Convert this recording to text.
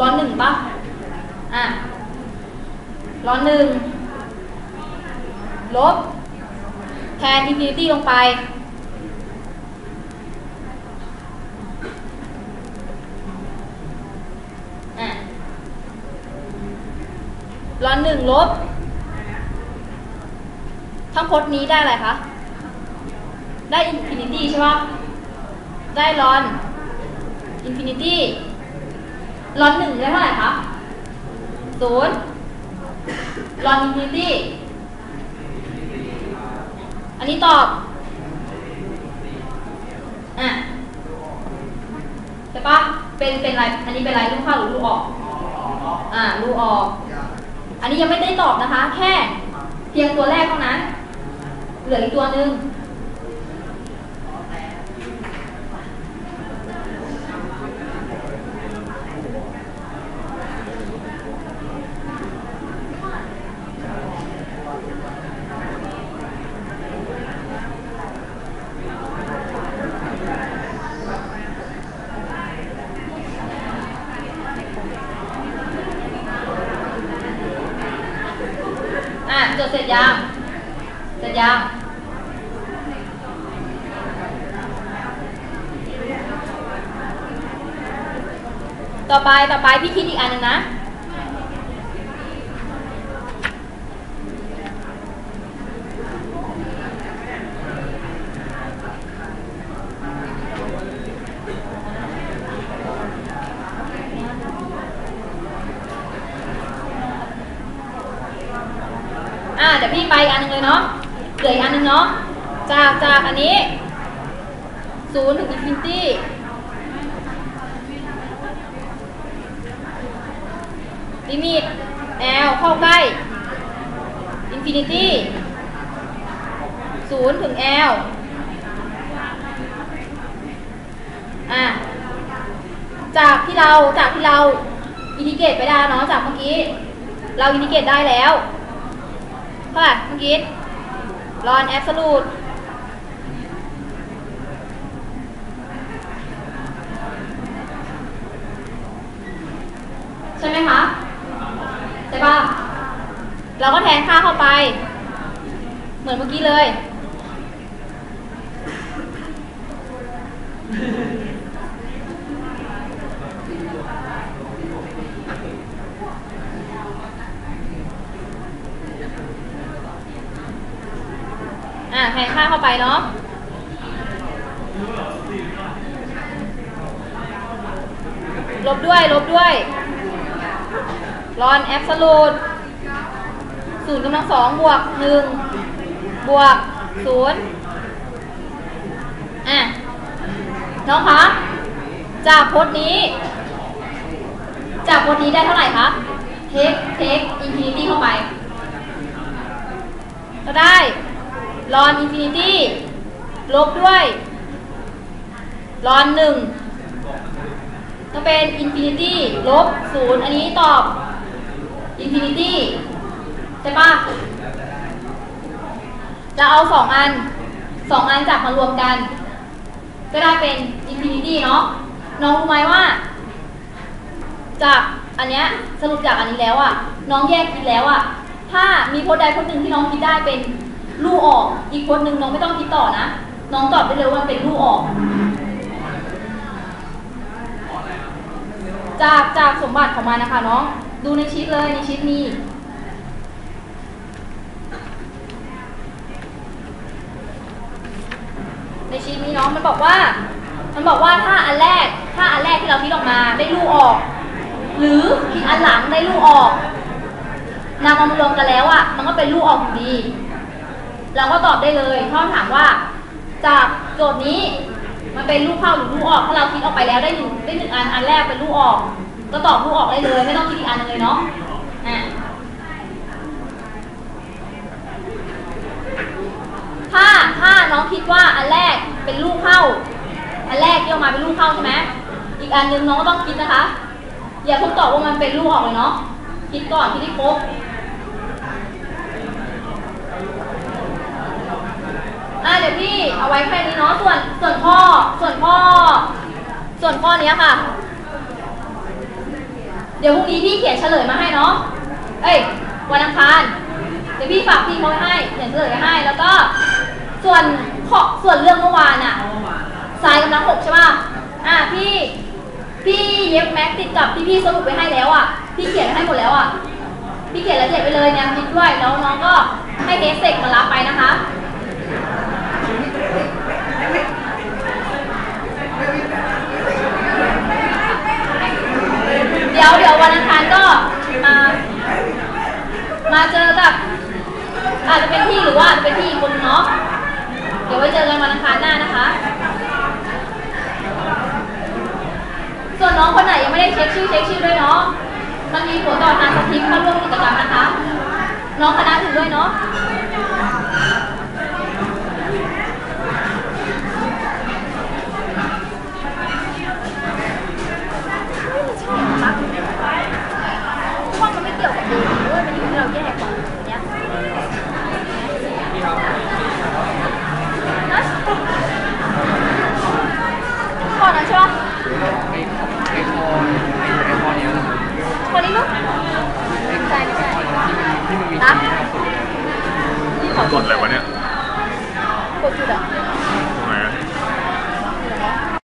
ร้อนหนึ่งปะอะ ร้อนหนึ่ง ลบ แทนอินฟินิตี้ลงไป อะ ร้อนหนึ่งลบ ทั้งพจน์นี้ได้อะไรคะ ได้อินฟินิตี้ใช่ปะได้ร้อน อินฟินิตี้ ร้อนหนึ่งได้เท่าไหร่คะศูนย์ร้อนอินฟินิตี้อันนี้ตอบ อะใช่ปะเป็นเป็นอะไรอันนี้เป็นอะไรลูกเข้าหรือลูกออก อ่าลูกออก อันนี้ยังไม่ได้ตอบนะคะ แค่เพียงตัวแรกเท่านั้น เหลืออีกตัวหนึ่ง อะจด เสร็จยังเสร็จยังต่อไปต่อไปพี่คิดอีกอันนึงนะ อ่าเดี๋ยวพี่ไปอีกอันหนึงเลยเนาะเหลืออีกอันหนึงเนาะจากจากอันนี้ศูนย์ถึงอินฟินิตี้ลิมิต L เข้าใกล้อินฟินิตี้ศูนย์ถึง L อะจากที่เราจากที่เราอินทิเกตไปได้เนาะจากเมื่อกี้ เราอินทิเกตได้แล้ว เท่าไหร่เมื่อกี้รอนแอบสูตใช่ไหมคะ ใช่ป่ะ เราก็แทนค่าเข้าไป เหมือนเมื่อกี้เลย อ่าแทนค่าเข้าไปเนาะลบด้วย ลบด้วยรอนแอบสูตศูนย์กำลังสองบวกหนึ่งบวกศูนย์อะน้องคะจากพจน์นี้ จากพจน์นี้ได้เท่าไหร่คะเทคเทคอินฟินิตี้เข้าไป ก็ได้ รอนอินฟินิตี้ลบด้วยรอนหนึ่งก็เป็นอินฟินิตี้ลบศูนย์อันนี้ตอบอินฟินิตี้ใช่ปะจะเอาสองอันสองอันจับมารวมกัน ก็ได้เป็นอินฟินิตี้เนาะน้องรู้ไหมว่า จากอันเนี้ยสรุปจากอันนี้แล้วอะ่ะน้องแยกคิดแล้วอะ่ะถ้ามีโพสต์ใดพสต์หนึ่งที่น้องคิดได้เป็น ลู่ออก อีกโพสต์หนึ่งน้องไม่ต้องคิดต่อนะ น้องตอบได้เลยว่าเป็นลู่ออก จากจากสมบัติของมันนะคะน้อง ดูในชีตเลยในชีตมีในชีตนี้น้องมันบอกว่า มันบอกว่าถ้าอันแรกถ้าอันแรกที่เราคิดออกมาได้ลูกออก หรือคิดอันหลังได้ลูกออกนำมามารวมกันแล้วอะมันก็เป็นลูกออกอยู่ดี เราก็ตอบได้เลยถ้าถามว่า จากโจทย์นี้มันเป็นลูกเข้าหรือลูกออกถ้าเราคิดออกไปแล้วได้หนึ่งได้หนึ่งอันอันแรกเป็นลูกออก ก็ตอบลูกออกได้เลย ไม่ต้องคิดอีกอันหนึงเลยเนาะอะถ้าถ้าน้องคิดว่าอันแรกเป็นลูกเข้า อันแรกที่ออกมาเป็นลูกเข้าใช่ไหมอีกอันนึงน้องก็ต้องคิดนะคะ อย่าเพิ่งตอบว่ามันเป็นลูกออกเลยเนาะคิดก่อนคิดให้ครบ อะ เอาไว้แค่นี้เนาะส่วนส่วนข้อส่วนข้อส่วนข้อเนี้ยค่ะ เดี๋ยวพรุ่งนี้พี่เขียนเฉลยมาให้เนาะเอ้ยวันอังคารเดี๋ยวพี่ฝากพี่เขาให้เขียนเฉลยให้แล้วก็ ส่วนข้อส่วนเรื่องเมื่อวานอะทรายกำลังหกใช่ป่ะอะพี่พี่เย็บแม็กติดกับที่พี่สรุปไปให้แล้วอะพี่เขียนให้หมดแล้วอะพี่เขียนละเอียดไปเลยเนี่ยมิดด้วยแล้วน้องก็ให้เทสเซกมารับไปนะคะ เดี๋ยวเดี๋ยววันอังคารก็มา มาเจอกับอาจจะเป็นพี่หรือว่าอาจจะเป็นพี่อีกคนเนาะเดี๋ยวไว้เจอกันวันอังคารหน้านะคะ ส่วนน้องคนไหนยังไม่ได้เช็คชื่อเช็คชื่อด้วยเนาะมันมีผลต่อการสถิติเข้าร่วมกิจกรรมนะคะ น้องคณะถึงด้วยเนาะ